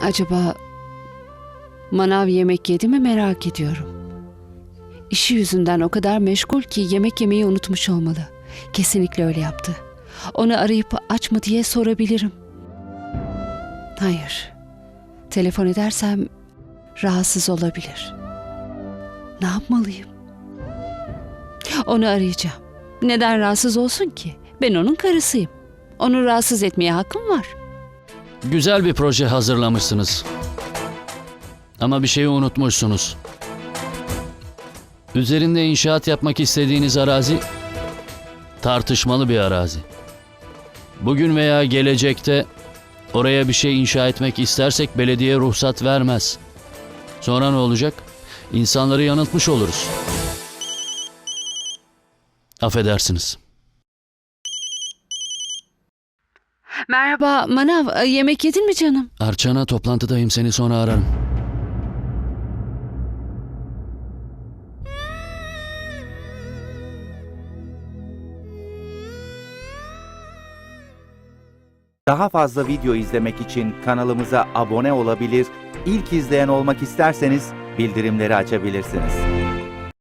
Acaba manav yemek yedi mi merak ediyorum. İşi yüzünden o kadar meşgul ki yemek yemeyi unutmuş olmalı. Kesinlikle öyle yaptı. Onu arayıp aç mı diye sorabilirim. Hayır. Telefon edersem rahatsız olabilir. Ne yapmalıyım? Onu arayacağım. Neden rahatsız olsun ki? Ben onun karısıyım. Onu rahatsız etmeye hakkım var. Güzel bir proje hazırlamışsınız. Ama bir şeyi unutmuşsunuz. Üzerinde inşaat yapmak istediğiniz arazi tartışmalı bir arazi. Bugün veya gelecekte oraya bir şey inşa etmek istersek belediye ruhsat vermez. Sonra ne olacak? İnsanları yanıltmış oluruz. Affedersiniz. Merhaba Manav, e, yemek yedin mi canım? Arçana toplantıdayım seni sonra ararım. Daha fazla video izlemek için kanalımıza abone olabilir, ilk izleyen olmak isterseniz bildirimleri açabilirsiniz.